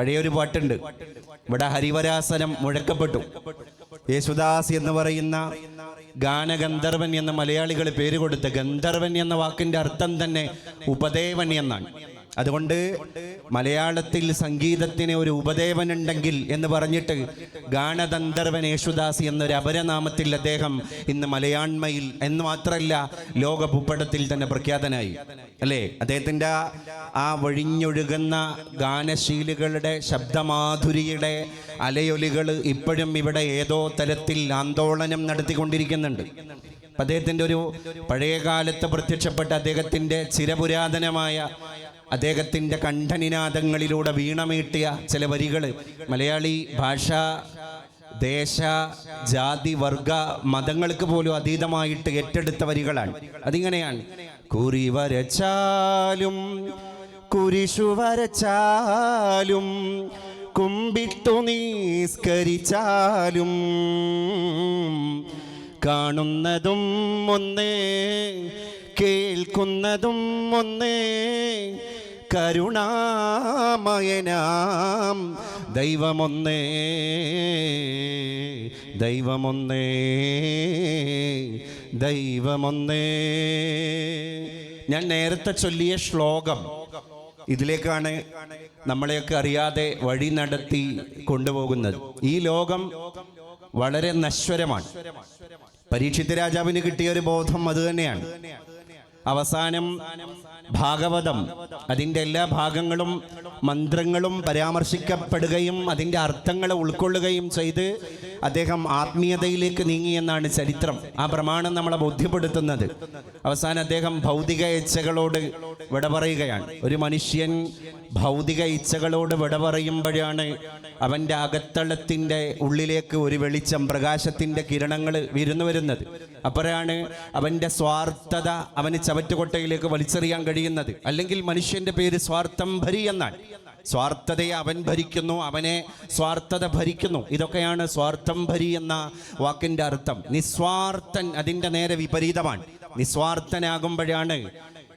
പഴയൊരു പാട്ടുണ്ട്. ഇവിടെ ഹരിവരാസനം മുഴക്കപ്പെട്ടു. യേശുദാസ് എന്ന് പറയുന്ന ഗാനഗന്ധർവൻ എന്ന മലയാളികൾ പേര് കൊടുത്ത ഗന്ധർവൻ എന്ന വാക്കിന്റെ അർത്ഥം തന്നെ ഉപദേവൻ എന്നാണ്. അതുകൊണ്ട് മലയാളത്തിൽ സംഗീതത്തിന് ഒരു ഉപദേവനുണ്ടെങ്കിൽ എന്ന് പറഞ്ഞിട്ട് ഗാനഗന്ധർവൻ യേശുദാസ് എന്നൊരു അപരനാമത്തിൽ അദ്ദേഹം ഇന്ന് മലയാണ്മയിൽ എന്ന് മാത്രമല്ല ലോക ഭൂപടത്തിൽ തന്നെ പ്രഖ്യാതനായി. അല്ലേ? അദ്ദേഹത്തിന്റെ ആ- വഴിഞ്ഞൊഴുകുന്ന ഗാനശീലുകളുടെ ശബ്ദമാധുരിയുടെ അലയൊലികൾ ഇപ്പോഴും ഇവിടെ ഏതോ തരത്തിൽ ആന്തോളനം നടത്തിക്കൊണ്ടിരിക്കുന്നുണ്ട്. അദ്ദേഹത്തിന്റെ ഒരു പഴയ കാലത്ത് പ്രത്യക്ഷപ്പെട്ട അദ്ദേഹത്തിന്റെ ചിരപുരാതനമായ അദ്ദേഹത്തിന്റെ കണ്ഠനിനാദങ്ങളിലൂടെ വീണമീട്ടിയ ചില വരികൾ മലയാളി ഭാഷ ദേശ ജാതി വർഗ മതങ്ങൾക്ക് പോലും അതീതമായിട്ട് ഏറ്റെടുത്ത വരികളാണ്. അതിങ്ങനെയാണ്. കുറി വരച്ചാലും കുരിശു വരച്ചാലും കുമ്പിട്ടു നീസ്കരിച്ചാലും കാണുന്നതും ഒന്നേ കേൾക്കുന്നതും ഒന്നേ കരുണാമയനാം. ദൈവമൊന്നേ ദൈവമൊന്നേ ദൈവമൊന്നേ. ഞാൻ നേരത്തെ ചൊല്ലിയ ശ്ലോകം ഇതിലേക്കാണ് നമ്മളെയൊക്കെ അറിയാതെ വഴി നടത്തി കൊണ്ടുപോകുന്നത്. ഈ ലോകം വളരെ നശ്വരമാണ്. പരീക്ഷിത് രാജാവിന് കിട്ടിയ ഒരു ബോധം അത് തന്നെയാണ്. അവസാനം ഭാഗവതം. അതിന്റെ എല്ലാ ഭാഗങ്ങളും മന്ത്രങ്ങളും പരാമർശിക്കപ്പെടുകയും അതിന്റെ അർത്ഥങ്ങളെ ഉൾക്കൊള്ളുകയും ചെയ്ത് അദ്ദേഹം ആത്മീയതയിലേക്ക് നീങ്ങിയെന്നാണ് ചരിത്രം. ആ പ്രമാണം നമ്മളെ ബോധ്യപ്പെടുത്തുന്നത്. അവസാനം അദ്ദേഹം ഭൗതിക ഇച്ഛകളോട് വിട പറയുകയാണ് ഒരു മനുഷ്യൻ ഭൗതിക ഇച്ഛകളോട് വിട പറയുമ്പോഴാണ് അവന്റെ അകത്തളത്തിന്റെ ഉള്ളിലേക്ക് ഒരു വെളിച്ചം പ്രകാശത്തിന്റെ കിരണങ്ങൾ വിരുന്നു വരുന്നത്. അപ്പോഴാണ് അവന്റെ സ്വാർത്ഥത അവന് ചവറ്റുകൊട്ടയിലേക്ക് വലിച്ചെറിയാൻ കഴിയുന്നത്. അല്ലെങ്കിൽ മനുഷ്യന്റെ പേര് സ്വാർത്ഥം ഭരി എന്നാണ് സ്വാർത്ഥതയെ അവൻ ഭരിക്കുന്നു അവനെ സ്വാർത്ഥത ഭരിക്കുന്നു. ഇതൊക്കെയാണ് സ്വാർത്ഥം ഭരി എന്ന വാക്കിന്റെ അർത്ഥം. നിസ്വാർത്ഥൻ അതിന്റെ നേരെ വിപരീതമാണ്. നിസ്വാർത്ഥനാകുമ്പോഴാണ്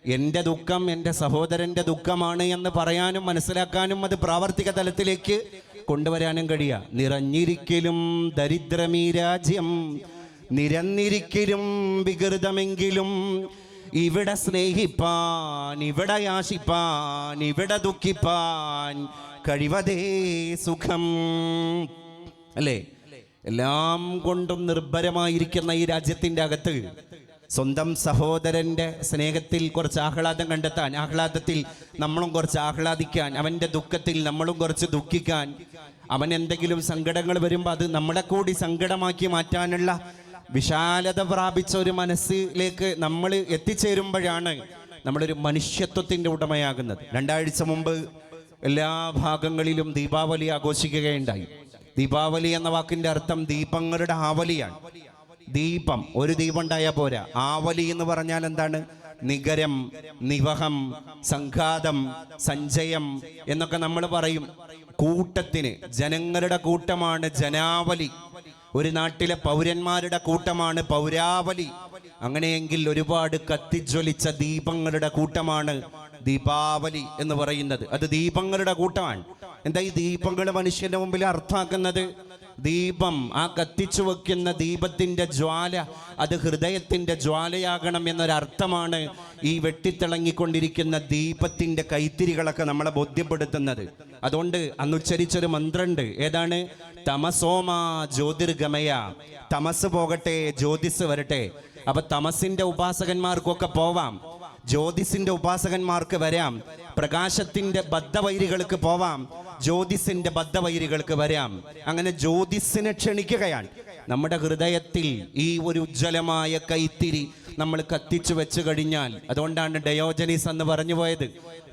എന്റെ ദുഃഖം എന്റെ സഹോദരന്റെ ദുഃഖമാണ് എന്ന് പറയാനും മനസ്സിലാക്കാനും അത് പ്രാവർത്തിക തലത്തിലേക്ക് കൊണ്ടുവരാനും കഴിയുക നിറഞ്ഞിരിക്കലും ദരിദ്രമീ രാജ്യം നിരന്നിരിക്കലും വികൃതമെങ്കിലും ഇവിടെ സ്നേഹിപ്പാൻ ഇവിടെ യാശിപ്പാൻ ഇവിടെ ദുഃഖിപ്പാൻ കഴിവതേ സുഖം. അല്ലേ? എല്ലാം കൊണ്ടും നിർഭരമായിരിക്കുന്ന ഈ രാജ്യത്തിന്റെ അകത്ത് സ്വന്തം സഹോദരന്റെ സ്നേഹത്തിൽ കുറച്ച് ആഹ്ലാദം കണ്ടെത്താൻ ആഹ്ലാദത്തിൽ നമ്മളും കുറച്ച് ആഹ്ലാദിക്കാൻ അവന്റെ ദുഃഖത്തിൽ നമ്മളും കുറച്ച് ദുഃഖിക്കാൻ അവൻ എന്തെങ്കിലും സങ്കടങ്ങൾ വരുമ്പോൾ അത് നമ്മളെ കൂടി സങ്കടമാക്കി മാറ്റാനുള്ള വിശാലത പ്രാപിച്ച ഒരു മനസ്സിലേക്ക് നമ്മൾ എത്തിച്ചേരുമ്പോഴാണ് നമ്മളൊരു മനുഷ്യത്വത്തിന്റെ ഉടമയാകുന്നത്. രണ്ടാഴ്ച മുമ്പ് എല്ലാ ഭാഗങ്ങളിലും ദീപാവലി ആഘോഷിക്കുകയുണ്ടായി. ദീപാവലി എന്ന വാക്കിന്റെ അർത്ഥം ദീപങ്ങളുടെ ആവലിയാണ്. ദീപം. ഒരു ദീപം ഉണ്ടായാൽ പോരാ. ആവലി എന്ന് പറഞ്ഞാൽ എന്താണ്? നിഗരം നിവഹം സംഘാതം സഞ്ചയം എന്നൊക്കെ നമ്മൾ പറയും. കൂട്ടത്തിന് ജനങ്ങളുടെ കൂട്ടമാണ് ജനാവലി. ഒരു നാട്ടിലെ പൗരന്മാരുടെ കൂട്ടമാണ് പൗരാവലി. അങ്ങനെയെങ്കിൽ ഒരുപാട് കത്തിജ്വലിച്ച ദീപങ്ങളുടെ കൂട്ടമാണ് ദീപാവലി എന്ന് പറയുന്നത്. അത് ദീപങ്ങളുടെ കൂട്ടമാണ്. എന്താ ഈ ദീപങ്ങൾ മനുഷ്യന്റെ മുമ്പിൽ അർത്ഥാക്കുന്നത് ദീപം ആ കത്തിച്ചു വെക്കുന്ന ദീപത്തിന്റെ ജ്വാല അത് ഹൃദയത്തിന്റെ ജ്വാലയാകണം എന്നൊരർത്ഥമാണ് ഈ വെട്ടിത്തിളങ്ങിക്കൊണ്ടിരിക്കുന്ന ദീപത്തിന്റെ കൈത്തിരികളൊക്കെ നമ്മളെ ബോധ്യപ്പെടുത്തുന്നത്. അതുകൊണ്ട് അന്നുച്ചരിച്ചൊരു മന്ത്രമുണ്ട്. ഏതാണ്? തമസോമ ജ്യോതിർഗമയ. തമസ് പോകട്ടെ ജ്യോതിസ് വരട്ടെ. അപ്പൊ തമസിന്റെ ഉപാസകന്മാർക്കൊക്കെ പോവാം. ജ്യോതിസിന്റെ ഉപാസകന്മാർക്ക് വരാം. പ്രകാശത്തിന്റെ ബദ്ധവൈരികൾക്ക് പോവാം. ജ്യോതിസിന്റെ ബദ്ധവൈരികൾക്ക് വരാം. അങ്ങനെ ജ്യോതിസിനെ ക്ഷണിക്കുകയാണ്. നമ്മുടെ ഹൃദയത്തിൽ ഈ ഒരു ഉജ്ജ്വലമായ കൈത്തിരി നമ്മൾ കത്തിച്ചു വെച്ചു കഴിഞ്ഞാൽ അതുകൊണ്ടാണ് ഡയോജനീസ് എന്ന് പറഞ്ഞു പോയത്.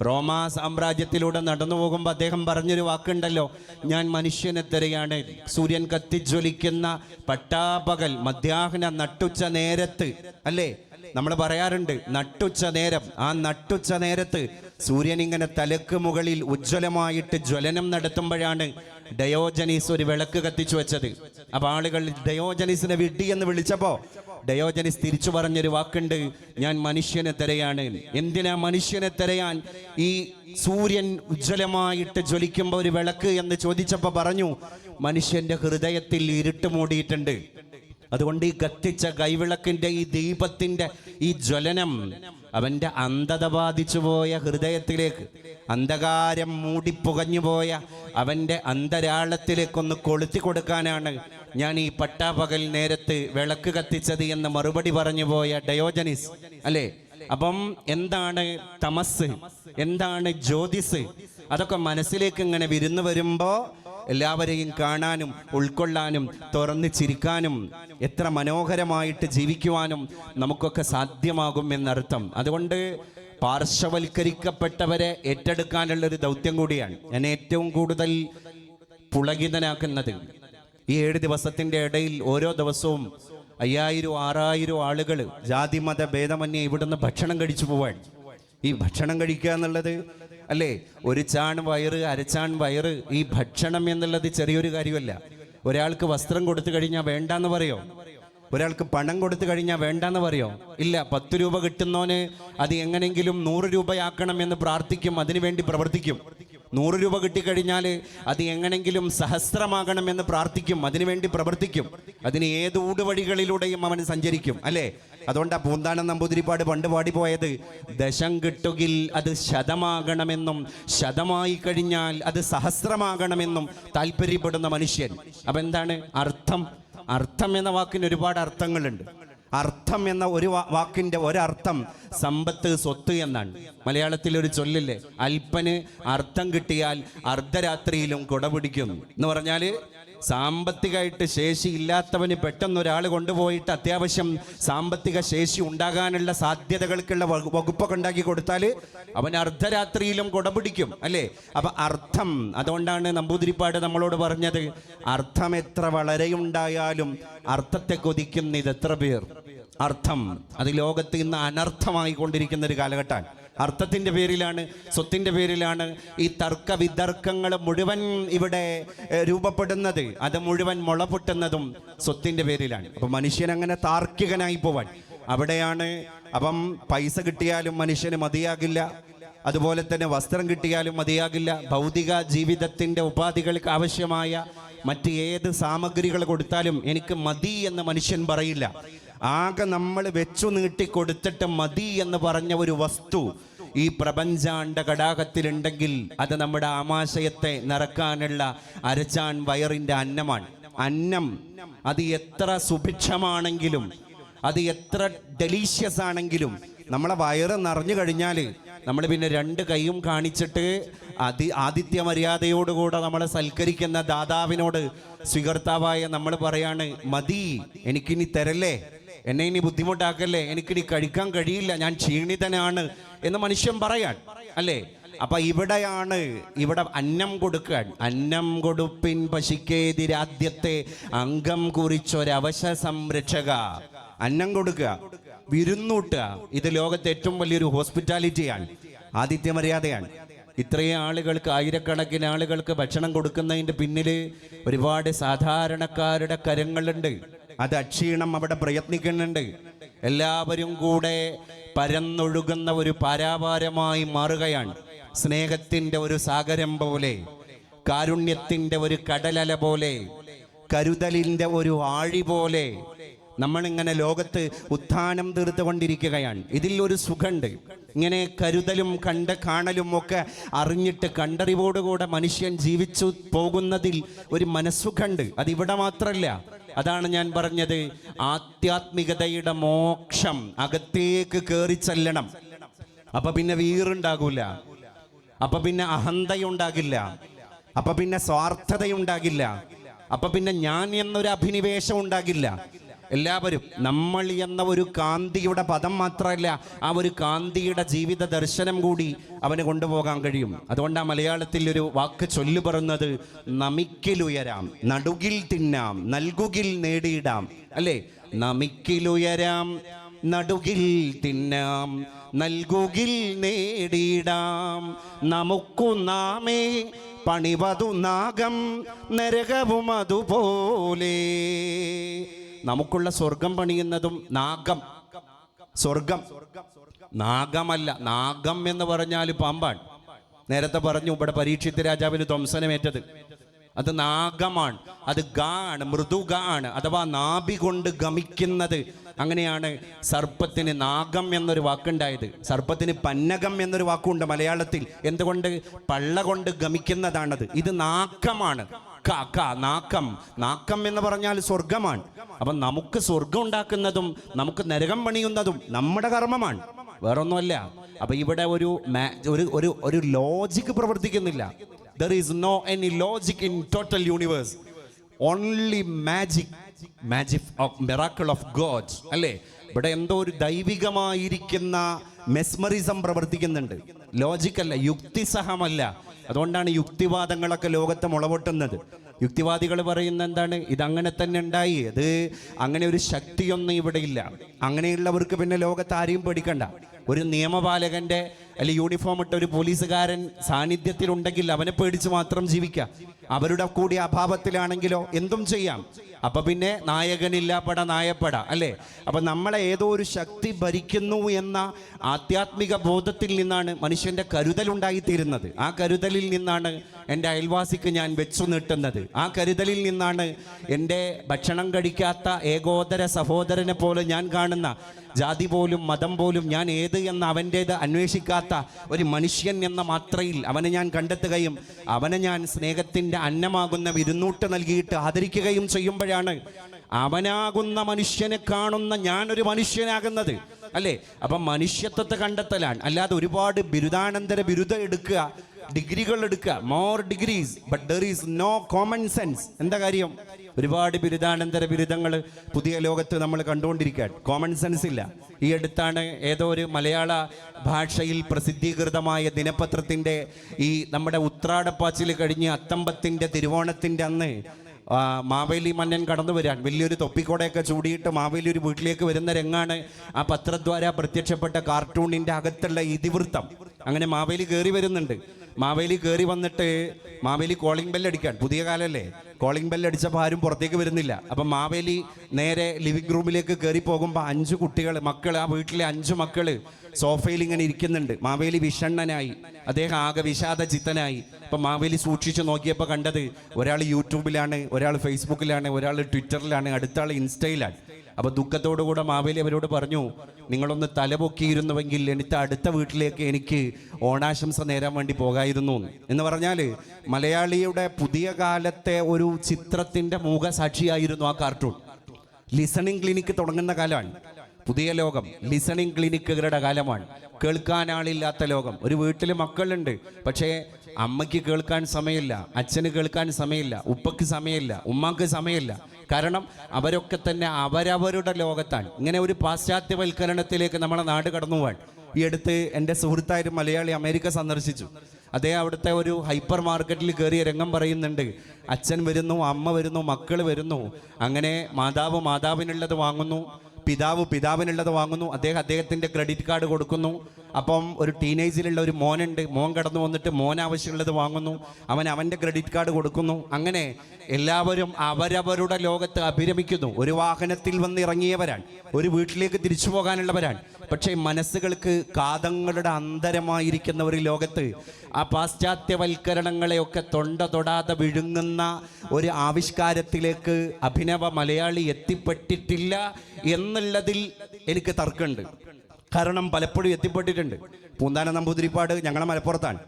റോമാ സാമ്രാജ്യത്തിലൂടെ നടന്നു പോകുമ്പോൾ അദ്ദേഹം പറഞ്ഞൊരു വാക്കുണ്ടല്ലോ ഞാൻ മനുഷ്യനെ തരെയാണ്. സൂര്യൻ കത്തിജ്വലിക്കുന്ന പട്ടാപകൽ മധ്യാഹ്ന നട്ടുച്ച നേരത്ത് അല്ലേ? നമ്മൾ പറയാറുണ്ട് നട്ടുച്ച നേരം. ആ നട്ടുച്ച നേരത്ത് സൂര്യൻ ഇങ്ങനെ തലക്ക് മുകളിൽ ഉജ്ജ്വലമായിട്ട് ജ്വലനം നടത്തുമ്പോഴാണ് ഡയോജനീസ് ഒരു വിളക്ക് കത്തിച്ചു വെച്ചത്. അപ്പൊ ആളുകൾ ഡയോജനീസിനെ വിട്ടി എന്ന് വിളിച്ചപ്പോ ഡയോജനീസ് തിരിച്ചു പറഞ്ഞൊരു വാക്കുണ്ട് ഞാൻ മനുഷ്യനെ തിരയാണ്. എന്തിനാ മനുഷ്യനെ തിരയാൻ? ഈ സൂര്യൻ ഉജ്ജ്വലമായിട്ട് ജ്വലിക്കുമ്പോൾ ഒരു വിളക്ക് എന്ന് ചോദിച്ചപ്പോൾ പറഞ്ഞു മനുഷ്യന്റെ ഹൃദയത്തിൽ ഇരുട്ട് മൂടിയിട്ടുണ്ട്. അതുകൊണ്ട് ഈ കത്തിച്ച കൈവിളക്കിന്റെ ഈ ദീപത്തിന്റെ ഈ ജ്വലനം അവന്റെ അന്ധത ബാധിച്ചുപോയ ഹൃദയത്തിലേക്ക് അന്ധകാരം മൂടിപ്പുകഞ്ഞു പോയ അവന്റെ അന്തരാളത്തിലേക്കൊന്ന് കൊളുത്തി കൊടുക്കാനാണ് ഞാൻ ഈ പട്ടാപകൽ നേരത്ത് വിളക്ക് കത്തിച്ചത് എന്ന് മറുപടി പറഞ്ഞു പോയ ഡയോജനിസ് അല്ലേ? അപ്പം എന്താണ് തമസ്? എന്താണ് ജ്യോതിസ്? അതൊക്കെ മനസ്സിലേക്ക് ഇങ്ങനെ വിരുന്നു വരുമ്പോ എല്ലാവരെയും കാണാനും ഉൾക്കൊള്ളാനും തുറന്നു ചിരിക്കാനും എത്ര മനോഹരമായിട്ട് ജീവിക്കുവാനും നമുക്കൊക്കെ സാധ്യമാകും എന്നർത്ഥം. അതുകൊണ്ട് പാർശ്വവൽക്കരിക്കപ്പെട്ടവരെ ഏറ്റെടുക്കാനുള്ളൊരു ദൗത്യം കൂടിയാണ്. ഞാൻ ഏറ്റവും കൂടുതൽ പുളകിതനാക്കുന്നത്. ഈ ഏഴ് ദിവസത്തിന്റെ ഇടയിൽ ഓരോ ദിവസവും അയ്യായിരം ആറായിരം ആളുകൾ ജാതി മത ഭേദമന്യേ ഇവിടുന്ന് ഭക്ഷണം കഴിച്ചു പോവാൻ ഈ ഭക്ഷണം കഴിക്കുക എന്നുള്ളത് അല്ലേ? ഒരു ചാൺ വയറ് അരച്ചാൺ വയറ് ഈ ഭക്ഷണം എന്നുള്ളത് ചെറിയൊരു കാര്യമല്ല. ഒരാൾക്ക് വസ്ത്രം കൊടുത്തു കഴിഞ്ഞാൽ വേണ്ടെന്ന് പറയോ? ഒരാൾക്ക് പണം കൊടുത്തു കഴിഞ്ഞാൽ വേണ്ടെന്ന് പറയോ? ഇല്ല പത്ത് രൂപ കിട്ടുന്നവന് അത് എങ്ങനെങ്കിലും നൂറ് രൂപയാക്കണം എന്ന് പ്രാർത്ഥിക്കും അതിനുവേണ്ടി പ്രവർത്തിക്കും. നൂറ് രൂപ കിട്ടിക്കഴിഞ്ഞാൽ അത് എങ്ങനെങ്കിലും സഹസ്രമാകണമെന്ന് പ്രാർത്ഥിക്കും അതിനുവേണ്ടി പ്രവർത്തിക്കും. അതിന് ഏത് ഊടുവഴികളിലൂടെയും അവൻ സഞ്ചരിക്കും അല്ലേ? അതുകൊണ്ട് ആ പൂന്താനം നമ്പൂതിരിപ്പാട് പണ്ട് പാടിപ്പോയത്. ദശം കിട്ടുകിൽ അത് ശതമാകണമെന്നും ശതമായി കഴിഞ്ഞാൽ അത് സഹസ്രമാകണമെന്നും താല്പര്യപ്പെടുന്ന മനുഷ്യൻ. അപ്പൊ എന്താണ് അർത്ഥം? അർത്ഥം എന്ന വാക്കിന് ഒരുപാട് അർത്ഥങ്ങളുണ്ട്. അർത്ഥം എന്ന ഒരു വാക്കിന്റെ ഒരർത്ഥം സമ്പത്ത് സ്വത്ത് എന്നാണ്. മലയാളത്തിൽ ഒരു ചൊല്ലില്ലേ? അല്പന് അർത്ഥം കിട്ടിയാൽ അർദ്ധരാത്രിയിലും കുടപിടിക്കും. എന്ന് പറഞ്ഞാൽ സാമ്പത്തികമായിട്ട് ശേഷി ഇല്ലാത്തവന് പെട്ടെന്ന് ഒരാൾ കൊണ്ടുപോയിട്ട് അത്യാവശ്യം സാമ്പത്തിക ശേഷി ഉണ്ടാകാനുള്ള സാധ്യതകൾക്കുള്ള വകു- വകുപ്പൊക്കെ ഉണ്ടാക്കി കൊടുത്താൽ അവൻ അർദ്ധരാത്രിയിലും കുടപിടിക്കും അല്ലേ? അപ്പം അർത്ഥം അതുകൊണ്ടാണ് നമ്പൂതിരിപ്പാട് നമ്മളോട് പറഞ്ഞത്. അർത്ഥം എത്ര വളരെയുണ്ടായാലും അർത്ഥത്തെ കൊതിക്കുന്ന ഇത് എത്ര പേർ? അർത്ഥം. അത് ലോകത്ത് ഇന്ന് അനർത്ഥമായി കൊണ്ടിരിക്കുന്ന ഒരു കാലഘട്ടമാണ്. അർത്ഥത്തിന്റെ പേരിലാണ് സ്വത്തിന്റെ പേരിലാണ് ഈ തർക്ക വിതർക്കങ്ങൾ മുഴുവൻ ഇവിടെ രൂപപ്പെടുന്നത്. അത് മുഴുവൻ മുള പൊട്ടുന്നതും സ്വത്തിന്റെ പേരിലാണ്. അപ്പൊ മനുഷ്യൻ അങ്ങനെ താർക്കികനായി പോവാൻ. അവിടെയാണ് അപ്പം പൈസ കിട്ടിയാലും മനുഷ്യന് മതിയാകില്ല. അതുപോലെ തന്നെ വസ്ത്രം കിട്ടിയാലും മതിയാകില്ല. ഭൗതിക ജീവിതത്തിന്റെ ഉപാധികൾക്ക് ആവശ്യമായ മറ്റ് ഏത് സാമഗ്രികൾ കൊടുത്താലും എനിക്ക് മതി എന്ന് മനുഷ്യൻ പറയില്ല. ആകെ നമ്മൾ വെച്ചു നീട്ടി കൊടുത്തിട്ട് മതി എന്ന് പറഞ്ഞ ഒരു വസ്തു ഈ പ്രപഞ്ചാണ്ട ഘടാകത്തിലുണ്ടെങ്കിൽ അത് നമ്മുടെ ആമാശയത്തെ നിറക്കാനുള്ള അരച്ചാൻ വയറിന്റെ അന്നമാണ്. അന്നം അത് എത്ര സുഭിക്ഷമാണെങ്കിലും അത് എത്ര ഡെലീഷ്യസ് ആണെങ്കിലും നമ്മളെ വയറ് നിറഞ്ഞു കഴിഞ്ഞാൽ നമ്മൾ പിന്നെ രണ്ട് കൈയും കാണിച്ചിട്ട് അതി ആദിത്യ മര്യാദയോടുകൂടെ നമ്മളെ സൽക്കരിക്കുന്ന ദാതാവിനോട് സ്വീകർത്താവായ നമ്മൾ പറയാണ് മതി എനിക്കിനി തരല്ലേ? എന്നെ ഇനി ബുദ്ധിമുട്ടാക്കല്ലേ? എനിക്കിനി കഴിക്കാൻ കഴിയില്ല. ഞാൻ ക്ഷീണിതനാണ് എന്ന് മനുഷ്യൻ പറയാൻ. അല്ലേ? അപ്പൊ ഇവിടെയാണ് ഇവിടെ അന്നം കൊടുക്കാൻ. അന്നം കൊടുപ്പിൻ പശിക്കേതിരാദ്യത്തെ അംഗം കുറിച്ചൊരവശ സംരക്ഷക. അന്നം കൊടുക്കുക വിരുന്നൂട്ടുക. ഇത് ലോകത്തെ ഏറ്റവും വലിയൊരു ഹോസ്പിറ്റാലിറ്റിയാണ് ആദിത്യ മര്യാദയാണ് ഇത്രയും ആളുകൾക്ക് ആയിരക്കണക്കിന് ആളുകൾക്ക് ഭക്ഷണം കൊടുക്കുന്നതിന്റെ പിന്നിൽ ഒരുപാട് സാധാരണക്കാരുടെ കരങ്ങളുണ്ട്. അത് അക്ഷീണം അവിടെ പ്രയത്നിക്കുന്നുണ്ട്. എല്ലാവരും കൂടെ പരന്നൊഴുകുന്ന ഒരു പാരാപാരമായി മാറുകയാണ്. സ്നേഹത്തിന്റെ ഒരു സാഗരം പോലെ കാരുണ്യത്തിന്റെ ഒരു കടലല പോലെ കരുതലിന്റെ ഒരു ആഴി പോലെ നമ്മളിങ്ങനെ ലോകത്ത് ഉത്ഥാനം തീർത്തുകൊണ്ടിരിക്കുകയാണ്. ഇതിൽ ഒരു സുഖമുണ്ട്. ഇങ്ങനെ കരുതലും കണ്ട് കാണലും ഒക്കെ അറിഞ്ഞിട്ട് കണ്ടറിവോടുകൂടെ മനുഷ്യൻ ജീവിച്ചു പോകുന്നതിൽ ഒരു മനസ്സുഖമുണ്ട്. അതിവിടെ മാത്രമല്ല അതാണ് ഞാൻ പറഞ്ഞത്. ആധ്യാത്മികതയുടെ മോക്ഷം അകത്തേക്ക് കയറി ചെല്ലണം. അപ്പൊ പിന്നെ വീറുണ്ടാകൂല. അപ്പൊ പിന്നെ അഹന്തയുണ്ടാകില്ല. അപ്പൊ പിന്നെ സ്വാർത്ഥതയുണ്ടാകില്ല. അപ്പൊ പിന്നെ ഞാൻ എന്നൊരു അഭിനിവേശം ഉണ്ടാകില്ല. എല്ലാവരും നമ്മൾ എന്ന ഒരു കാന്തിയുടെ പദം മാത്രമല്ല ആ ഒരു കാന്തിയുടെ ജീവിത ദർശനം കൂടി അവന് കൊണ്ടുപോകാൻ കഴിയും. അതുകൊണ്ടാണ് മലയാളത്തിൽ ഒരു വാക്ക് ചൊല്ലു പറയുന്നത് നമിക്കിലുയരാം നടുകിൽ തിന്നാം നൽകുകിൽ നേടിയിടാം. അല്ലേ? നമിക്കിലുയരാം നടുകിൽ തിന്നാം നൽകുകിൽ നേടിയിടാം. നമുക്കു നാമേ പണിവതു നാഗം നരകവും അതുപോലെ. നമുക്കുള്ള സ്വർഗം പണിയുന്നതും നാഗം. സ്വർഗം. നാഗമല്ല നാഗം എന്ന് പറഞ്ഞാൽ പാമ്പാണ്. നേരത്തെ പറഞ്ഞു ഇവിടെ പരീക്ഷിത്ത് രാജാവിന് ധ്വംസനമേറ്റത്. അത് നാഗമാണ് അത് ഗാ ആണ് മൃദുഗ ആണ് അഥവാ നാഭി കൊണ്ട് ഗമിക്കുന്നത്. അങ്ങനെയാണ് സർപ്പത്തിന് നാഗം എന്നൊരു വാക്കുണ്ടായത്. സർപ്പത്തിന് പന്നകം എന്നൊരു വാക്കുണ്ട് മലയാളത്തിൽ. എന്തുകൊണ്ട്? പള്ള കൊണ്ട് ഗമിക്കുന്നതാണത്. ഇത് നാക്കമാണ് ക നാക്കം. നാക്കം എന്ന് പറഞ്ഞാൽ സ്വർഗമാണ്. അപ്പം നമുക്ക് സ്വർഗം ഉണ്ടാക്കുന്നതും നമുക്ക് നരകം പണിയുന്നതും നമ്മുടെ കർമ്മമാണ്. വേറൊന്നുമല്ല. അപ്പം ഇവിടെ ഒരു ഒരു ഒരു ഒരു ലോജിക് പ്രവർത്തിക്കുന്നില്ല. There is no any logic in total universe only magic magic of miracle of God അല്ലേ? ഇവിടെ എന്തോ ഒരു ദൈവികമായിരിക്കുന്ന മെസ്മറിസം പ്രവർത്തിക്കുന്നുണ്ട്. ലോജിക്കല്ല യുക്തിസഹമല്ല. അതുകൊണ്ടാണ് യുക്തിവാദങ്ങളൊക്കെ ലോകത്ത് മുളവൊട്ടുന്നത്. യുക്തിവാദികൾ പറയുന്ന എന്താണ്? ഇതങ്ങനെ തന്നെ ഉണ്ടായി. അത് അങ്ങനെ ഒരു ശക്തിയൊന്നും ഇവിടെ ഇല്ല. അങ്ങനെയുള്ളവർക്ക് പിന്നെ ലോകത്ത് ആരെയും പേടിക്കണ്ട. ഒരു നിയമപാലകന്റെ അല്ലെങ്കിൽ യൂണിഫോം ഇട്ട ഒരു പോലീസുകാരൻ സാന്നിധ്യത്തിലുണ്ടെങ്കിൽ അവനെ പേടിച്ച് മാത്രം ജീവിക്കാം. അവരുടെ കൂടി അഭാവത്തിലാണെങ്കിലോ എന്തും ചെയ്യാം. അപ്പൊ പിന്നെ നായകനില്ല പട നായപ്പട അല്ലേ? അപ്പൊ നമ്മളെ ഏതോ ഒരു ശക്തി ഭരിക്കുന്നു എന്ന ആധ്യാത്മിക ബോധത്തിൽ നിന്നാണ് മനുഷ്യന്റെ കരുതൽ ഉണ്ടായിത്തീരുന്നത്. ആ കരുതലിൽ നിന്നാണ് എന്റെ അയൽവാസിക്ക് ഞാൻ വെച്ചു നീട്ടുന്നത്. ആ കരുതലിൽ നിന്നാണ് എന്റെ ഭക്ഷണം കഴിക്കാത്ത ഏകോദര സഹോദരനെ പോലെ ഞാൻ കാണുന്ന ജാതി പോലും മതം പോലും ഞാൻ ഏത് എന്ന് അവന്റേത് അന്വേഷിക്കാത്ത ഒരു മനുഷ്യൻ എന്ന മാത്രയിൽ അവനെ ഞാൻ കണ്ടെത്തുകയും അവനെ ഞാൻ സ്നേഹത്തിന്റെ അന്നമാകുന്ന വിരുന്നൂട്ട് നൽകിയിട്ട് ആദരിക്കുകയും ചെയ്യുമ്പോഴാണ് അവനാകുന്ന മനുഷ്യനെ കാണുന്ന ഞാനൊരു മനുഷ്യനാകുന്നത്. അല്ലേ? അപ്പം മനുഷ്യത്വത്തെ കണ്ടെത്തലാണ്. അല്ലാതെ ഒരുപാട് ബിരുദാനന്തര ബിരുദം എടുക്കുക ഡിഗ്രികൾ എടുക്കുക. More degrees but there is no common sense എന്താ കാര്യം? ഒരുപാട് ബിരുദാനന്തര ബിരുദങ്ങൾ പുതിയ ലോകത്ത് നമ്മൾ കണ്ടുകൊണ്ടിരിക്കുകയാണ്. കോമൺ സെൻസ് ഇല്ല. ഈ അടുത്താണ് ഏതോ ഒരു മലയാള ഭാഷയിൽ പ്രസിദ്ധീകൃതമായ ദിനപത്രത്തിന്റെ ഈ നമ്മുടെ ഉത്രാടപ്പാച്ചിൽ കഴിഞ്ഞ് അത്തമ്പത്തിന്റെ തിരുവോണത്തിന്റെ അന്ന് മാവേലി മന്നൻ കടന്നു വരാൻ. വലിയൊരു തൊപ്പിക്കോടയൊക്കെ ചൂടിയിട്ട് മാവേലി ഒരു വീട്ടിലേക്ക് വരുന്ന രംഗാണ് ആ പത്രദ്വാര പ്രത്യക്ഷപ്പെട്ട കാർട്ടൂണിന്റെ അകത്തുള്ള ഇതിവൃത്തം. അങ്ങനെ മാവേലി കയറി വരുന്നുണ്ട്. മാവേലി കയറി വന്നിട്ട് മാവേലി കോളിംഗ് ബെല്ല് അടിക്കാൻ. പുതിയ കാലല്ലേ? കോളിംഗ് ബെല്ല് അടിച്ചപ്പോൾ ആരും പുറത്തേക്ക് വരുന്നില്ല. അപ്പം മാവേലി നേരെ ലിവിംഗ് റൂമിലേക്ക് കയറി പോകുമ്പോൾ അഞ്ച് കുട്ടികൾ മക്കൾ ആ വീട്ടിലെ അഞ്ച് മക്കൾ സോഫയിൽ ഇങ്ങനെ ഇരിക്കുന്നുണ്ട്. മാവേലി വിഷണ്ണനായി. അദ്ദേഹം ആകെ വിഷാദ ചിത്തനായി അപ്പം മാവേലി സൂക്ഷിച്ച് നോക്കിയപ്പോൾ കണ്ടത് ഒരാൾ യൂട്യൂബിലാണ് ഒരാൾ ഫേസ്ബുക്കിലാണ് ഒരാൾ ട്വിറ്ററിലാണ് അടുത്ത ആൾ ഇൻസ്റ്റയിലാണ് അപ്പൊ ദുഃഖത്തോടുകൂടെ മാവേലി അവരോട് പറഞ്ഞു നിങ്ങളൊന്ന് തലപൊക്കിയിരുന്നുവെങ്കിൽ എനിക്ക് അടുത്ത വീട്ടിലേക്ക് എനിക്ക് ഓണാശംസ നേരാൻ വേണ്ടി പോകായിരുന്നു എന്ന്. പറഞ്ഞാൽ മലയാളിയുടെ പുതിയ കാലത്തെ ഒരു ചിത്രത്തിന്റെ മൂകസാക്ഷിയായിരുന്നു ആ കാർട്ടൂൺ ലിസണിങ് ക്ലിനിക്ക് തുടങ്ങുന്ന കാലമാണ്. പുതിയ ലോകം ലിസണിങ് ക്ലിനിക്കുകളുടെ കാലമാണ്. കേൾക്കാൻ ആളില്ലാത്ത ലോകം. ഒരു വീട്ടിൽ മക്കളുണ്ട് പക്ഷേ അമ്മയ്ക്ക് കേൾക്കാൻ സമയമില്ല അച്ഛന് കേൾക്കാൻ സമയമില്ല ഉപ്പയ്ക്ക് സമയമില്ല ഉമ്മാക്ക് സമയമില്ല. കാരണം അവരൊക്കെ തന്നെ അവരവരുടെ ലോകത്താണ്. ഇങ്ങനെ ഒരു പാശ്ചാത്യവൽക്കരണത്തിലേക്ക് നമ്മളെ നാട് കടന്നു പോവാൻ. ഈ അടുത്ത് എന്റെ സുഹൃത്തായൊരു മലയാളി അമേരിക്ക സന്ദർശിച്ചു. അദ്ദേഹം അവിടുത്തെ ഒരു ഹൈപ്പർ മാർക്കറ്റിൽ കയറിയ രംഗം പറയുന്നുണ്ട്. അച്ഛൻ വരുന്നു അമ്മ വരുന്നു മക്കൾ വരുന്നു. അങ്ങനെ മാതാവ് മാതാവിനുള്ളത് വാങ്ങുന്നു പിതാവ് പിതാവിനുള്ളത് വാങ്ങുന്നു അദ്ദേഹം അദ്ദേഹത്തിന്റെ ക്രെഡിറ്റ് കാർഡ് കൊടുക്കുന്നു. അപ്പം ഒരു ടീനേജിലുള്ള ഒരു മോനുണ്ട്. മോൻ കടന്നു വന്നിട്ട് മോൻ ആവശ്യമുള്ളത് വാങ്ങുന്നു. അവൻ അവന്റെ ക്രെഡിറ്റ് കാർഡ് കൊടുക്കുന്നു. അങ്ങനെ എല്ലാവരും അവരവരുടെ ലോകത്ത് അഭിരമിക്കുന്നു. ഒരു വാഹനത്തിൽ വന്ന് ഇറങ്ങിയവരാണ്. ഒരു വീട്ടിലേക്ക് തിരിച്ചു പോകാനുള്ളവരാണ്. പക്ഷേ മനസ്സുകൾക്ക് കാതങ്ങളുടെ അന്തരമായിരിക്കുന്ന ഒരു ലോകത്ത് ആ പാശ്ചാത്യവൽക്കരണങ്ങളെയൊക്കെ തൊണ്ട തൊടാതെ വിഴുങ്ങുന്ന ഒരു ആവിഷ്കാരത്തിലേക്ക് അഭിനവ മലയാളി എത്തിപ്പെട്ടിട്ടില്ല എന്നുള്ളതിൽ എനിക്ക് തർക്കമുണ്ട്. കാരണം പലപ്പോഴും എത്തിപ്പെട്ടിട്ടുണ്ട്. പൂന്താന നമ്പൂതിരിപ്പാട് ഞങ്ങളെ മലപ്പുറത്താണ്.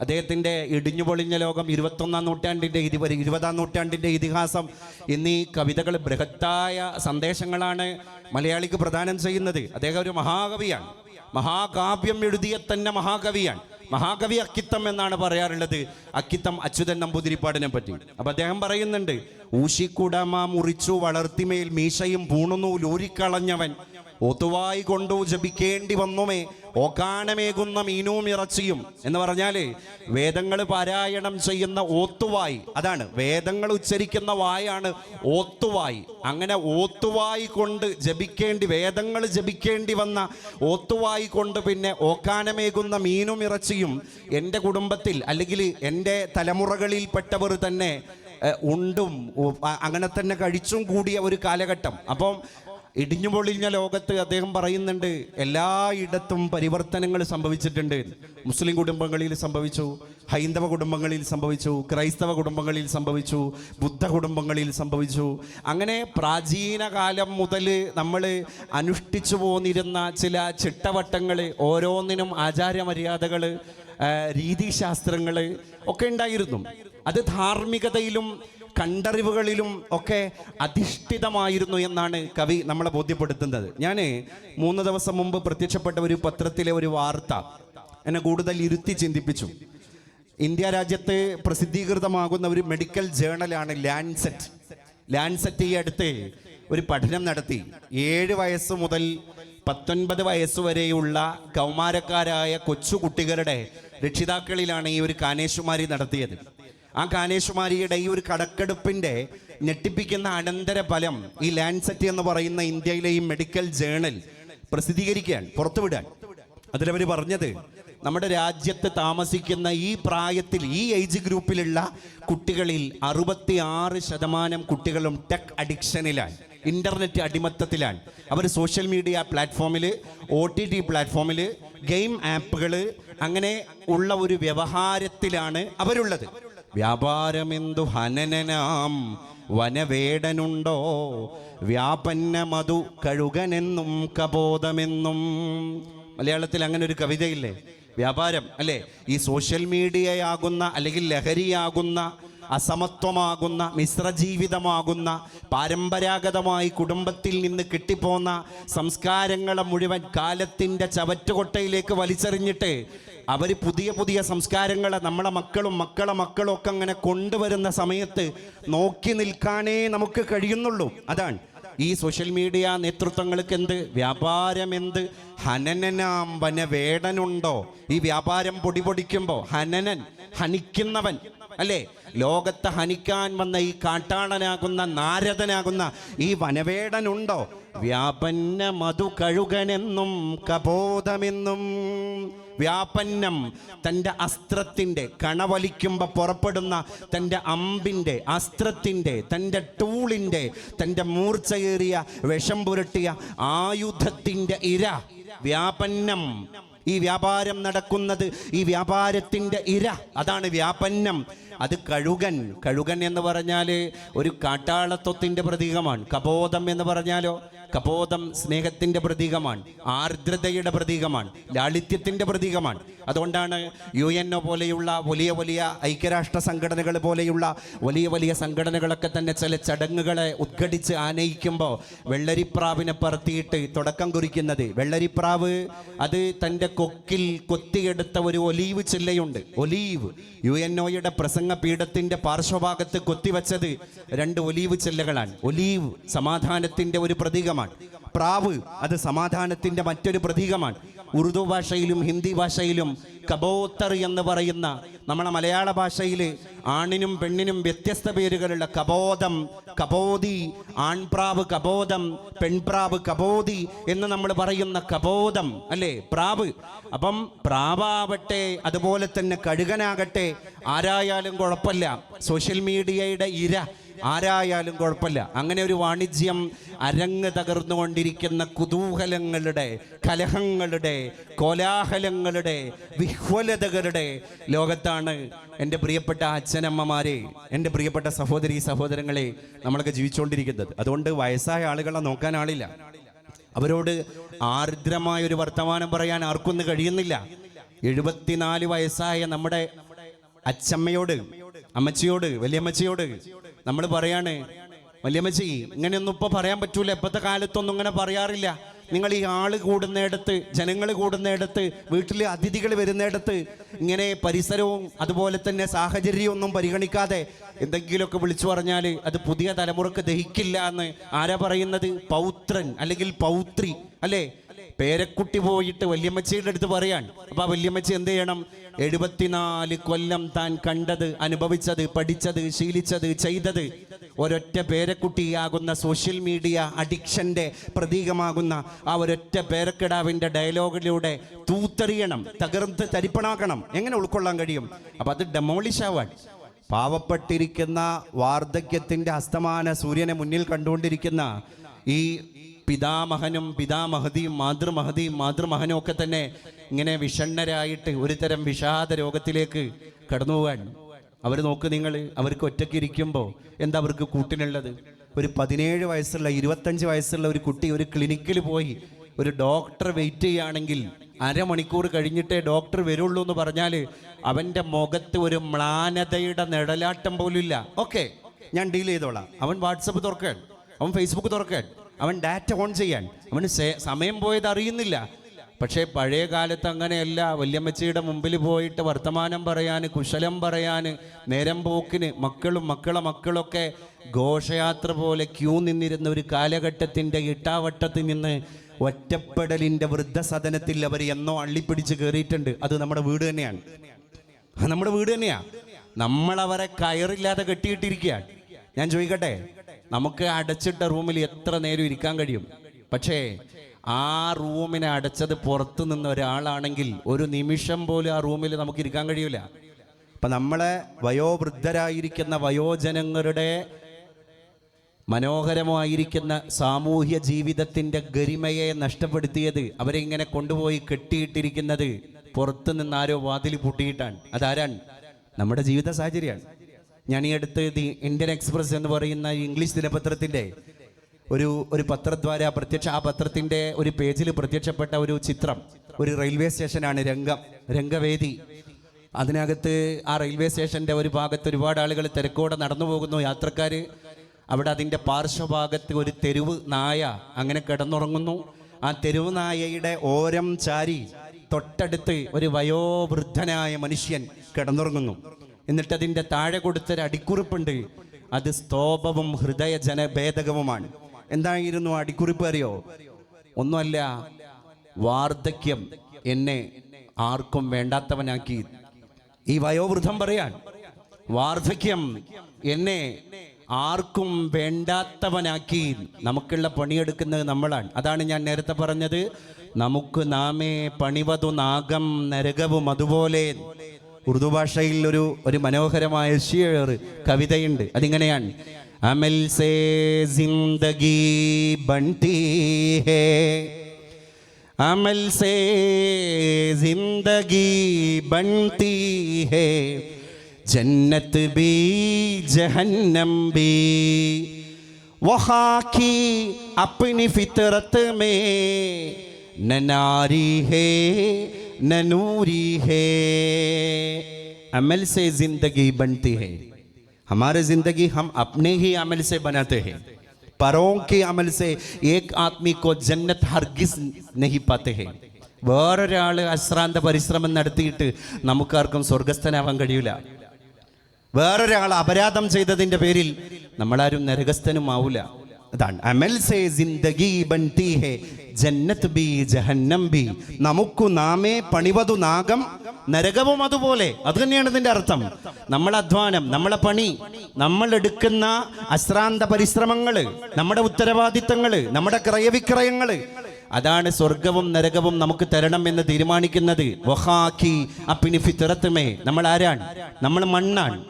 അദ്ദേഹത്തിന്റെ ഇടിഞ്ഞു പൊളിഞ്ഞ ലോകം ഇരുപത്തൊന്നാം നൂറ്റാണ്ടിന്റെ ഇരുപത് ഇരുപതാം നൂറ്റാണ്ടിന്റെ ഇതിഹാസം എന്നീ കവിതകൾ ബൃഹത്തായ സന്ദേശങ്ങളാണ് മലയാളിക്ക് പ്രദാനം ചെയ്യുന്നത്. അദ്ദേഹം ഒരു മഹാകവിയാണ്. മഹാകാവ്യം എഴുതിയ തന്നെ മഹാകവിയാണ്. മഹാകവി അക്കിത്തം എന്നാണ് പറയാറുള്ളത്. അക്കിത്തം അച്യുതൻ നമ്പൂതിരിപ്പാടിനെ പറ്റി. അപ്പം അദ്ദേഹം പറയുന്നുണ്ട് ഊശിക്കുടമ മുറിച്ചു വളർത്തിമേൽ മീശയും പൂണുന്നു ലൂരിക്കളഞ്ഞവൻ. ഒത്തുവായി കൊണ്ടു ജപിക്കേണ്ടി വന്നുമേ. ഓക്കാനമേകുന്ന മീനും ഇറച്ചിയും. എന്ന് പറഞ്ഞാൽ വേദങ്ങൾ പാരായണം ചെയ്യുന്ന ഓത്തുവായി. അതാണ് വേദങ്ങൾ ഉച്ചരിക്കുന്ന വായാണ് ഓത്തുവായി. അങ്ങനെ ഓത്തുവായി കൊണ്ട് ജപിക്കേണ്ടി വേദങ്ങൾ ജപിക്കേണ്ടി വന്ന ഓത്തുവായി കൊണ്ട് പിന്നെ ഓക്കാനമേകുന്ന മീനും ഇറച്ചിയും എന്റെ കുടുംബത്തിൽ അല്ലെങ്കിൽ എന്റെ തലമുറകളിൽപ്പെട്ടവർ തന്നെ ഉണ്ടും അങ്ങനെ തന്നെ കഴിച്ചും കൂടിയ ഒരു കാലഘട്ടം. അപ്പം ഇടിഞ്ഞു പൊളിഞ്ഞ ലോകത്ത് അദ്ദേഹം പറയുന്നുണ്ട് എല്ലായിടത്തും പരിവർത്തനങ്ങൾ സംഭവിച്ചിട്ടുണ്ട്. മുസ്ലിം കുടുംബങ്ങളിൽ സംഭവിച്ചു ഹൈന്ദവ കുടുംബങ്ങളിൽ സംഭവിച്ചു ക്രൈസ്തവ കുടുംബങ്ങളിൽ സംഭവിച്ചു ബുദ്ധ കുടുംബങ്ങളിൽ സംഭവിച്ചു. അങ്ങനെ പ്രാചീന കാലം മുതൽ നമ്മൾ അനുഷ്ഠിച്ചു പോന്നിരുന്ന ചില ചിട്ടവട്ടങ്ങൾ ഓരോന്നിനും ആചാരമര്യാദകൾ രീതിശാസ്ത്രങ്ങൾ ഒക്കെ ഉണ്ടായിരുന്നു. അത് ധാർമ്മികതയിലും കണ്ടറിവുകളിലും ഒക്കെ അധിഷ്ഠിതമായിരുന്നു എന്നാണ് കവി നമ്മളെ ബോധ്യപ്പെടുത്തുന്നത്. ഞാൻ മൂന്ന് ദിവസം മുമ്പ് പ്രത്യക്ഷപ്പെട്ട ഒരു പത്രത്തിലെ ഒരു വാർത്ത എന്നെ കൂടുതൽ ഇരുത്തി ചിന്തിപ്പിച്ചു. ഇന്ത്യ രാജ്യത്ത് പ്രസിദ്ധീകൃതമാകുന്ന ഒരു മെഡിക്കൽ ജേണലാണ് ലാൻസെറ്റ് ലാൻസെറ്റ് ഈ അടുത്ത് ഒരു പഠനം നടത്തി. ഏഴ് വയസ്സ് മുതൽ പത്തൊൻപത് വയസ്സ് വരെയുള്ള കൗമാരക്കാരായ കൊച്ചു കുട്ടികളുടെ രക്ഷിതാക്കളിലാണ് ഈ ഒരു കാനേശുമാരി നടത്തിയത്. ആ കാനേശുമാരിയുടെ ഈ ഒരു കടക്കെടുപ്പിന്റെ ഞെട്ടിപ്പിക്കുന്ന അനന്തര ഫലം ഈ ലാൻസെറ്റ് എന്ന് പറയുന്ന ഇന്ത്യയിലെ ഈ മെഡിക്കൽ ജേണൽ പ്രസിദ്ധീകരിക്കാൻ പുറത്തുവിടാൻ. അതിലവർ പറഞ്ഞത് നമ്മുടെ രാജ്യത്ത് താമസിക്കുന്ന ഈ പ്രായത്തിൽ ഈ ഏജ് ഗ്രൂപ്പിലുള്ള കുട്ടികളിൽ അറുപത്തി ആറ് ശതമാനം കുട്ടികളും ടെക് അഡിക്ഷനിലാണ് ഇന്റർനെറ്റ് അടിമത്തത്തിലാണ്. അവർ സോഷ്യൽ മീഡിയ പ്ലാറ്റ്ഫോമിൽ ഒ ടി ടി പ്ലാറ്റ്ഫോമിൽ ഗെയിം ആപ്പുകൾ അങ്ങനെ ഉള്ള ഒരു വ്യവഹാരത്തിലാണ് അവരുള്ളത്. വ്യാപാരമെന്തു ഹനനനാം വനവേടനുണ്ടോ? വ്യാപന്ന മധു കഴുകനെന്നും കബോധമെന്നും. മലയാളത്തിൽ അങ്ങനെ ഒരു കവിതയില്ലേ? വ്യാപാരം അല്ലേ? ഈ സോഷ്യൽ മീഡിയയാകുന്ന അല്ലെങ്കിൽ ലഹരിയാകുന്ന അസമത്വമാകുന്ന മിശ്രജീവിതമാകുന്ന പാരമ്പരാഗതമായി കുടുംബത്തിൽ നിന്ന് കിട്ടിപ്പോന്ന സംസ്കാരങ്ങളെ മുഴുവൻ കാലത്തിന്റെ ചവറ്റുകൊട്ടയിലേക്ക് വലിച്ചെറിഞ്ഞിട്ട് അവർ പുതിയ പുതിയ സംസ്കാരങ്ങളെ നമ്മളെ മക്കളും മക്കളെ മക്കളും ഒക്കെ അങ്ങനെ കൊണ്ടുവരുന്ന സമയത്ത് നോക്കി നിൽക്കാനേ നമുക്ക് കഴിയുന്നുള്ളൂ. അതാണ്. ഈ സോഷ്യൽ മീഡിയ നേതൃത്വങ്ങൾക്ക് എന്ത്? വ്യാപാരം എന്ത്? ഹനനനാം വന വേടനുണ്ടോ ഈ വ്യാപാരം പൊടിപൊടിക്കുമ്പോൾ ഹനനൻ ഹനിക്കുന്നവൻ അല്ലേ? ലോകത്തെ ഹനിക്കാൻ വന്ന ഈ കാട്ടാളനാകുന്ന നാരദനാകുന്ന ഈ വനവേടനുണ്ടോ? വ്യാപന്ന മധു കഴുകനെന്നും കബോധമെന്നും വ്യാപന്നം തന്റെ അസ്ത്രത്തിന്റെ കണവലിക്കുമ്പോൾ പുറപ്പെടുന്ന തന്റെ അമ്പിന്റെ അസ്ത്രത്തിന്റെ തന്റെ ടൂളിന്റെ തന്റെ മൂർച്ചയേറിയ വിഷം പുരട്ടിയ ആയുധത്തിന്റെ ഇര. വ്യാപന്നം ഈ വ്യാപാരം നടക്കുന്നത് ഈ വ്യാപാരത്തിന്റെ ഇര അതാണ് വ്യാപന്നം. അത് കഴുകൻ കഴുകൻ എന്ന് പറഞ്ഞാൽ ഒരു കാട്ടാളത്വത്തിന്റെ പ്രതീകമാണ്. കബോധം എന്ന് പറഞ്ഞാലോ? കബോധം സ്നേഹത്തിന്റെ പ്രതീകമാണ് ആർദ്രതയുടെ പ്രതീകമാണ് ലാളിത്യത്തിന്റെ പ്രതീകമാണ്. അതുകൊണ്ടാണ് യു എൻ ഒ പോലെയുള്ള വലിയ വലിയ ഐക്യരാഷ്ട്ര സംഘടനകൾ പോലെയുള്ള വലിയ വലിയ സംഘടനകളൊക്കെ തന്നെ ചില ചടങ്ങുകളെ ഉദ്ഘടിച്ച് ആനയിക്കുമ്പോൾ വെള്ളരിപ്രാവിനെ പറത്തിയിട്ട് തുടക്കം കുറിക്കുന്നത്. വെള്ളരിപ്രാവ് അത് തന്റെ കൊക്കിൽ കൊത്തിയെടുത്ത ഒരു ഒലീവ് ചില്ലയുണ്ട്. ഒലീവ്. യു എൻ ഒയുടെ പ്രസംഗ പീഠത്തിന്റെ പാർശ്വഭാഗത്ത് കൊത്തിവെച്ചത് രണ്ട് ഒലീവ് ചില്ലകളാണ്. ഒലീവ് സമാധാനത്തിന്റെ ഒരു പ്രതീകമാണ്. പ്രാവ് അത് സമാധാനത്തിന്റെ മറ്റൊരു പ്രതീകമാണ്. ഉറുദു ഭാഷയിലും ഹിന്ദി ഭാഷയിലും കബോത്തർ എന്ന് പറയുന്ന നമ്മളെ മലയാള ഭാഷയിൽ ആണിനും പെണ്ണിനും വ്യത്യസ്ത പേരുകളുള്ള കബോധം കബോധി ആൺപ്രാവ് കബോധം പെൺപ്രാവ് കബോധി എന്ന് നമ്മൾ പറയുന്ന കബോധം അല്ലേ? പ്രാവ്. അപ്പം പ്രാവാവട്ടെ അതുപോലെ തന്നെ കഴുകനാകട്ടെ ആരായാലും കുഴപ്പമില്ല. സോഷ്യൽ മീഡിയയുടെ ഇര ആരായാലും കുഴപ്പമില്ല. അങ്ങനെ ഒരു വാണിജ്യം അരങ്ങ് തകർന്നുകൊണ്ടിരിക്കുന്ന കുതൂഹലങ്ങളുടെ കലഹങ്ങളുടെ കോലാഹലങ്ങളുടെ വിഹ്വലതകളുടെ ലോകത്താണ് എന്റെ പ്രിയപ്പെട്ട അച്ഛനമ്മമാരെ എന്റെ പ്രിയപ്പെട്ട സഹോദരി സഹോദരങ്ങളെ നമ്മളൊക്കെ ജീവിച്ചുകൊണ്ടിരിക്കുന്നത്. അതുകൊണ്ട് വയസ്സായ ആളുകളെ നോക്കാൻ ആളില്ല. അവരോട് ആർദ്രമായ ഒരു വർത്തമാനം പറയാൻ ആർക്കൊന്നും കഴിയുന്നില്ല. എഴുപത്തിനാല് വയസ്സായ നമ്മുടെ അച്ഛമ്മയോട് അമ്മച്ചിയോട് വലിയമ്മച്ചിയോട് നമ്മൾ പറയാണ് വല്യമ്മച്ചി ഇങ്ങനെയൊന്നും ഇപ്പോൾ പറയാൻ പറ്റൂല. ഇപ്പോഴത്തെ കാലത്തൊന്നും ഇങ്ങനെ പറയാറില്ല. നിങ്ങൾ ഈ ആൾ കൂടുന്നിടത്ത് ജനങ്ങൾ കൂടുന്നിടത്ത് വീട്ടിലെ അതിഥികൾ വരുന്നിടത്ത് ഇങ്ങനെ പരിസരവും അതുപോലെ തന്നെ സാഹചര്യവും ഒന്നും പരിഗണിക്കാതെ എന്തെങ്കിലുമൊക്കെ വിളിച്ചു പറഞ്ഞാൽ അത് പുതിയ തലമുറയ്ക്ക് ദഹിക്കില്ല എന്ന് ആരാ പറയുന്നത്? പൗത്രൻ അല്ലെങ്കിൽ പൗത്രി അല്ലേ? പേരക്കുട്ടി പോയിട്ട് വല്യമ്മച്ചിയുടെ അടുത്ത് പറയാൻ. അപ്പൊ ആ വല്യമ്മച്ചി എന്ത് ചെയ്യണം? എഴുപത്തിനാല് കൊല്ലം താൻ കണ്ടത് അനുഭവിച്ചത് പഠിച്ചത് ശീലിച്ചത് ചെയ്തത്. ഒരൊറ്റ പേരക്കുട്ടിയാകുന്ന സോഷ്യൽ മീഡിയ അഡിക്ഷന്റെ പ്രതീകമാകുന്ന ആ ഒരൊറ്റ പേരക്കിടാവിന്റെ ഡയലോഗിലൂടെ തൂത്തെറിയണം തകർത്ത് തരിപ്പണാക്കണം. എങ്ങനെ ഉൾക്കൊള്ളാൻ കഴിയും? അപ്പം അത് ഡെമോളിഷ് ആവാൻ. പാവപ്പെട്ടിരിക്കുന്ന വാർദ്ധക്യത്തിന്റെ അസ്തമാന സൂര്യനെ മുന്നിൽ കണ്ടുകൊണ്ടിരിക്കുന്ന ഈ പിതാമഹനും പിതാമഹതിയും മാതൃമഹതിയും മാതൃമഹനും ഒക്കെ തന്നെ ഇങ്ങനെ വിഷണ്ണരായിട്ട് ഒരു തരം വിഷാദ രോഗത്തിലേക്ക് കടന്നു പോകാൻ. അവർ നോക്ക് നിങ്ങൾ അവർക്ക് ഒറ്റയ്ക്ക് ഇരിക്കുമ്പോൾ എന്താ അവർക്ക് കൂട്ടിനുള്ളത്? ഒരു പതിനേഴ് വയസ്സുള്ള ഇരുപത്തഞ്ച് വയസ്സുള്ള ഒരു കുട്ടി ഒരു ക്ലിനിക്കിൽ പോയി ഒരു ഡോക്ടർ വെയിറ്റ് ചെയ്യുകയാണെങ്കിൽ അരമണിക്കൂർ കഴിഞ്ഞിട്ടേ ഡോക്ടർ വരുള്ളൂ എന്ന് പറഞ്ഞാൽ അവന്റെ മുഖത്ത് ഒരു മ്ലാനതയുടെ നിഴലാട്ടം പോലും ഇല്ല ഓക്കെ ഞാൻ ഡീൽ ചെയ്തോളാം. അവൻ വാട്സപ്പ് തുറക്കാൻ അവൻ ഫേസ്ബുക്ക് തുറക്കാൻ അവൻ ഡാറ്റ ഓൺ ചെയ്യാൻ. അവന് സമയം പോയത് അറിയുന്നില്ല. പക്ഷേ പഴയ കാലത്ത് അങ്ങനെയല്ല. വല്യമ്മച്ചിയുടെ മുമ്പിൽ പോയിട്ട് വർത്തമാനം പറയാൻ കുശലം പറയാൻ നേരം പോക്കിന് മക്കളും മക്കളെ മക്കളൊക്കെ ഘോഷയാത്ര പോലെ ക്യൂ നിന്നിരുന്ന ഒരു കാലഘട്ടത്തിന്റെ ഇട്ടാവട്ടത്തിൽ നിന്ന് ഒറ്റപ്പെടലിന്റെ വൃദ്ധസദനത്തിൽ അവർ എന്നോ അള്ളിപ്പിടിച്ച് കയറിയിട്ടുണ്ട്. അത് നമ്മുടെ വീട് തന്നെയാണ്. നമ്മുടെ വീട് തന്നെയാണ് നമ്മളവരെ കയറില്ലാതെ കെട്ടിയിട്ടിരിക്കുകയാണ്. ഞാൻ ചോദിക്കട്ടെ? നമുക്ക് അടച്ചിട്ട റൂമിൽ എത്ര നേരം ഇരിക്കാൻ കഴിയും? പക്ഷേ ആ റൂമിനെ അടച്ചത് പുറത്തു നിന്ന് ഒരാളാണെങ്കിൽ ഒരു നിമിഷം പോലും ആ റൂമിൽ നമുക്ക് ഇരിക്കാൻ കഴിയൂല. അപ്പം നമ്മളെ വയോവൃദ്ധരായിരിക്കുന്ന വയോജനങ്ങളുടെ മനോഹരമായിരിക്കുന്ന സാമൂഹ്യ ജീവിതത്തിന്റെ ഗരിമയെ നഷ്ടപ്പെടുത്തിയത് അവരെ ഇങ്ങനെ കൊണ്ടുപോയി കെട്ടിയിട്ടിരിക്കുന്നത് പുറത്തു നിന്ന് ആരോ വാതിൽ പൂട്ടിയിട്ടാണ്. അതാരാണ്? നമ്മുടെ ജീവിത സാഹചര്യമാണ്. ഞാൻ ഈ അടുത്ത് ദി ഇന്ത്യൻ എക്സ്പ്രസ് എന്ന് പറയുന്ന ഇംഗ്ലീഷ് ദിനപത്രത്തിന്റെ ഒരു ഒരു പത്രദ്വാര പ്രത്യക്ഷ ആ പത്രത്തിന്റെ ഒരു പേജിൽ പ്രത്യക്ഷപ്പെട്ട ഒരു ചിത്രം ഒരു റെയിൽവേ സ്റ്റേഷനാണ് രംഗം രംഗവേദി. അതിനകത്ത് ആ റെയിൽവേ സ്റ്റേഷന്റെ ഒരു ഭാഗത്ത് ഒരുപാട് ആളുകൾ തിരക്കോടെ നടന്നു പോകുന്നു. യാത്രക്കാർ അവിടെ അതിന്റെ പാർശ്വഭാഗത്ത് ഒരു തെരുവ് നായ അങ്ങനെ കിടന്നുറങ്ങുന്നു. ആ തെരുവ് നായയുടെ ഓരം ചാരി തൊട്ടടുത്ത് ഒരു വയോവൃദ്ധനായ മനുഷ്യൻ കിടന്നുറങ്ങുന്നു. എന്നിട്ട് അതിന്റെ താഴെ കൊടുത്തൊരു അടിക്കുറിപ്പുണ്ട്. അത് സ്തോപവും ഹൃദയ ജനഭേദകവുമാണ് എന്തായിരുന്നു അടിക്കുറിപ്പ് അറിയോ? ഒന്നുമല്ല വാർദ്ധക്യം എന്നെ ആർക്കും വേണ്ടാത്തവനാക്കി. ഈ വയോവൃദ്ധം പറയാൻ വാർദ്ധക്യം എന്നെ ആർക്കും വേണ്ടാത്തവനാക്കി. നമുക്കുള്ള പണിയെടുക്കുന്നത് നമ്മളാണ്. അതാണ് ഞാൻ നേരത്തെ പറഞ്ഞത്. നമുക്ക് നാമേ പണിവതു നാഗം നരകവും അതുപോലെ. ഉറുദു ഭാഷയിൽ ഒരു ഒരു മനോഹരമായ ഷിയർ കവിതയുണ്ട് അതിങ്ങനെയാണ് അമൽ സേ ജിന്ദഗി ബൺതി ഹേ अमल से जिंदगी बनती है जन्नत भी जहन्नम भी वहाँ की अपनी फितरत में न नारी है न नूरी है अमल से जिंदगी बनती है हमारी जिंदगी हम अपने ही अमल से बनाते हैं परों के अमल से एक आदमी को जन्नत हरगिज नहीं पाते हैं വേറൊരാൾ അശ്രാന്ത പരിശ്രമം നടത്തിയിട്ട് നമുക്കാർക്കും സ്വർഗസ്ഥനാവാൻ കഴിയില്ല വേറൊരാൾ അപരാധം ചെയ്തതിൻ്റെ പേരിൽ നമ്മളാരും നരകസ്ഥനും ആവൂല അതാണ്. അമൽ സേ ജിന്ദഗി ബൻതി ഹേ ജന്നത്ത് ബി ജഹന്നം ബി. നമുക്കു നാമേ പണിവതു നാഗം നരകവും അതുപോലെ. അത് തന്നെയാണ് ഇതിന്റെ അർത്ഥം. നമ്മളെ അധ്വാനം നമ്മളെ പണി നമ്മൾ എടുക്കുന്ന അശ്രാന്ത പരിശ്രമങ്ങൾ നമ്മുടെ ഉത്തരവാദിത്തങ്ങൾ നമ്മുടെ ക്രയവിക്രയങ്ങൾ. അതാണ് സ്വർഗവും നരകവും നമുക്ക് തരണം എന്ന് തീരുമാനിക്കുന്നത്. നമ്മൾ ആരാണ്? നമ്മൾ മണ്ണാണ്.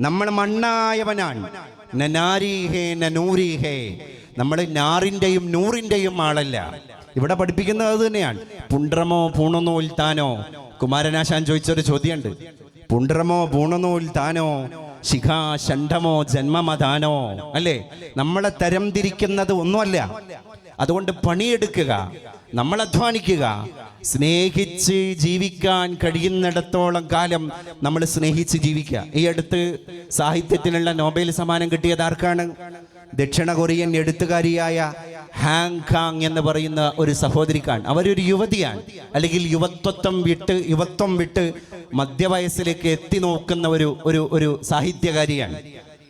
നമ്മൾ മണ്ണായവനാണ്. നനാരി നനൂരീഹേ നൂരി നമ്മൾ നാറിന്റെയും നൂറിന്റെയും ആളല്ല. ഇവിടെ പഠിപ്പിക്കുന്നത് അത് തന്നെയാണ്. പുണ്ട്രമോ പൂണനൂൽ താനോ കുമാരനാശാൻ ചോദിച്ചൊരു ചോദ്യമുണ്ട്. പുണ്ട്രമോ പൂണനൂൽ താനോ ശിഖാ ഷണ്ഡമോ ജന്മമതാനോ അല്ലേ? നമ്മളെ തരംതിരിക്കുന്നത് ഒന്നുമല്ല. അതുകൊണ്ട് പണിയെടുക്കുക. നമ്മൾ അധ്വാനിക്കുക സ്നേഹിച്ച് ജീവിക്കാൻ കഴിയുന്നിടത്തോളം കാലം നമ്മൾ സ്നേഹിച്ച് ജീവിക്കുക. ഈ അടുത്ത് സാഹിത്യത്തിനുള്ള നോബൽ സമ്മാനം കിട്ടിയത് ആർക്കാണ്? ദക്ഷിണ കൊറിയൻ എഴുത്തുകാരിയായ ഹാങ് കാങ് എന്ന് പറയുന്ന ഒരു സഹോദരിക്കാണ്. അവരൊരു യുവതിയാണ്. അല്ലെങ്കിൽ യുവത്വത്വം വിട്ട് യുവത്വം വിട്ട് മധ്യവയസ്സിലേക്ക് എത്തി നോക്കുന്ന ഒരു ഒരു ഒരു സാഹിത്യകാരിയാണ്.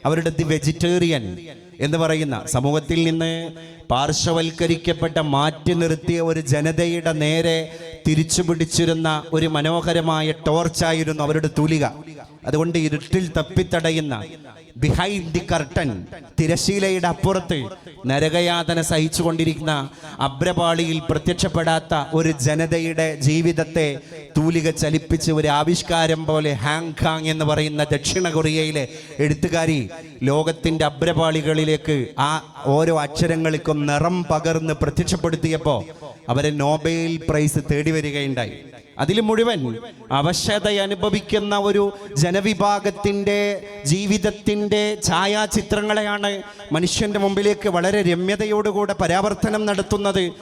അവരുടെ ദി വെജിറ്റേറിയൻ. എന്ന് പറയുന്ന സമൂഹത്തിൽ നിന്ന് പാർശ്വവൽക്കരിക്കപ്പെട്ട മാറ്റി നിർത്തിയ ഒരു ജനതയുടെ നേരെ തിരിച്ചു പിടിച്ചിരുന്ന ഒരു മനോഹരമായ ടോർച്ചായിരുന്നു അവരുടെ തൂലിക. അതുകൊണ്ട് ഇരുട്ടിൽ തപ്പിത്തടയുന്ന ബിഹൈൻഡ് ദി കർട്ടൻ തിരശീലയുടെ അപ്പുറത്ത് നരകയാതന സഹിച്ചുകൊണ്ടിരിക്കുന്ന അബ്രപാളിയിൽ പ്രത്യക്ഷപ്പെടാത്ത ഒരു ജനതയുടെ ജീവിതത്തെ തൂലിക ചലിപ്പിച്ച് ഒരു ആവിഷ്കാരം പോലെ ഹാങ്കാങ് എന്ന് പറയുന്ന ദക്ഷിണ കൊറിയയിലെ എഴുത്തുകാരി ലോകത്തിന്റെ അബ്രപാളികളിലേക്ക് ആ ഓരോ അക്ഷരങ്ങൾക്കും നിറം പകർന്ന് പ്രത്യക്ഷപ്പെടുത്തിയപ്പോൾ അവരെ നോബൽ പ്രൈസ് തേടി വരികയുണ്ടായി അതിൽ മുഴുവൻ അവശത അനുഭവിക്കുന്ന ഒരു ജനവിഭാഗത്തിന്റെ ജീവിതത്തിന്റെ ഛായാചിത്രങ്ങളെയാണ് മനുഷ്യന്റെ മുമ്പിലേക്ക് വളരെ രമ്യതയോടുകൂടെ പരാവർത്തനം നടത്തുന്നത്.